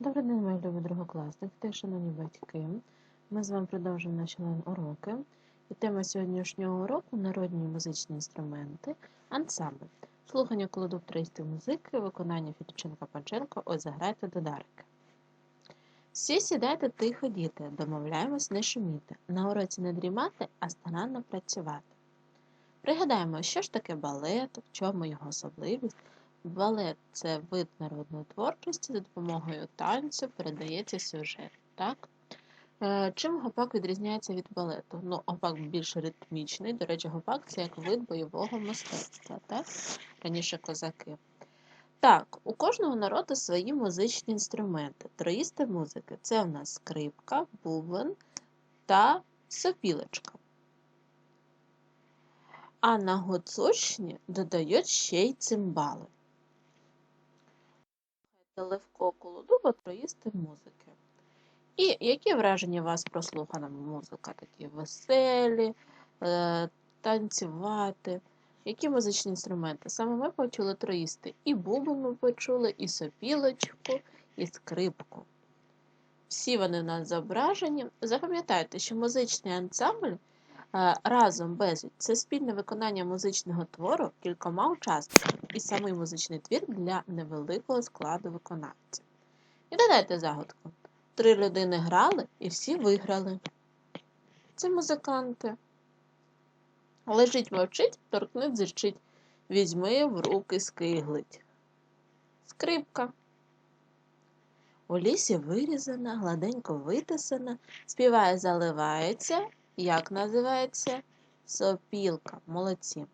Добрий день, мої любі другокласники та шановні батьки. Ми з вами продовжуємо наші онлайн-уроки. І тема сьогоднішнього уроку народні музичні інструменти, ансамбль. Слухання колоду тристи музики, виконання Філіпченка Панченко, ось заграйте додарки. Всі сідайте тихо, діти, домовляємось не шуміти. На уроці не дрімати, а старанно працювати. Пригадаємо, що ж таке балет, в чому його особливість. Балет це вид народної творчості, за допомогою танцю передається сюжет. Так? Е, Чим гопак відрізняється від балету? Ну, гопак більш ритмічний. До речі, гопак це як вид бойового мистецтва. Так? Раніше козаки. Так, у кожного народу свої музичні інструменти. Троїсти музики це в нас скрипка, бубен та сопілочка. А на Гуцульщині додають ще й цимбали. Левко Колодуба троїсти музики. І які враження у вас прослухана музика? Такі веселі, е, танцювати. Які музичні інструменти? Саме ми почули троїсти. І бубен ми почули, і сопілочку, і скрипку. Всі вони в нас зображені. Запам'ятайте, що музичний ансамбль разом безліч це спільне виконання музичного твору кількома учасниками і самий музичний твір для невеликого складу виконавців. І додайте загадку. Три людини грали і всі виграли. Це музиканти. Лежить мовчить, торкнуть зирчить, візьми в руки скиглить. Скрипка. У лісі вирізана, гладенько витисана, співає, заливається. Як називається? Сопілка. Молодці.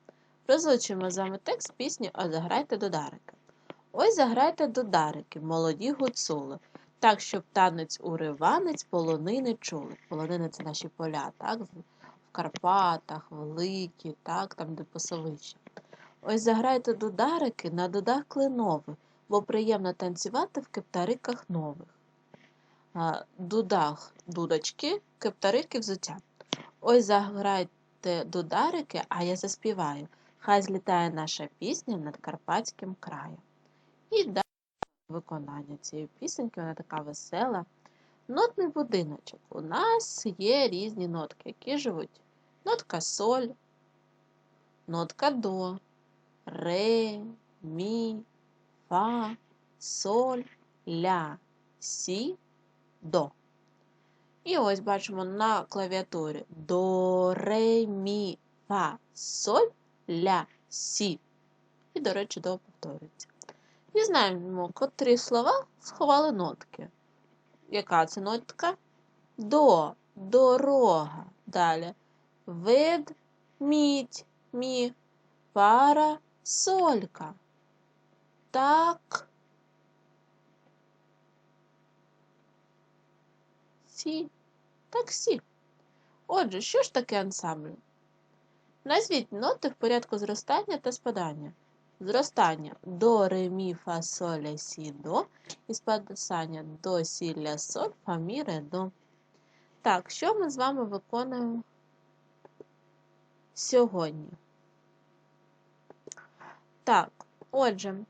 Розвучимо з вами текст пісні «Ось заграйте додарики. Ось заграйте додарики, молоді гуцули, так, щоб танець уриванець полонини чули. Полонини це наші поля, так? В Карпатах, Великі, так, там, де пасовища. Ось заграйте додарики на дудах кленових, бо приємно танцювати в кептариках нових. Дудах дудочки, кептарики взуття. Ось заграйте дударики, а я заспіваю. Хай злітає наша пісня над Карпатським краєм. І далі виконання цієї пісеньки, вона така весела. Нотний будиночок. У нас є різні нотки, які живуть. Нотка соль, нотка до, ре, мі, фа, соль, ля, сі, до. І ось бачимо на клавіатурі до, ре, мі, фа, соль, ля, сі. І, до речі, до повторюється. І знаємо, котрі слова сховали нотки. Яка це нотка? До, дорога. Далі. Ведмідь, мі, пара, солька. Так. Сі. Таксі. Отже, що ж таке ансамбль? Назвіть ноти в порядку зростання та спадання. Зростання до, ре, мі, фа, соль, ля, сі, до. І спадання до, сі, ля, соль, фа, мі, ре, до. Так, що ми з вами виконуємо сьогодні? Так, отже,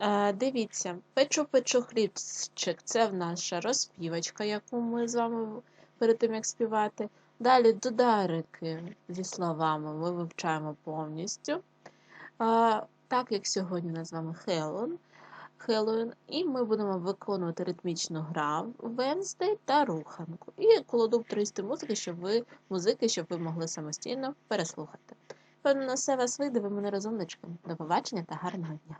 е, дивіться, печу-печу хлібчик це в наша розпівочка, яку ми з вами перед тим, як співати. Далі додарики зі словами ми вивчаємо повністю. Так як сьогодні нас з вами Хеллоуін, і ми будемо виконувати ритмічну гру Венздей та руханку. І колоду 300 музики, щоб ви музики, щоб ви могли самостійно переслухати. Певно, на все вас вийде, ви мене розумнички. До побачення та гарного дня!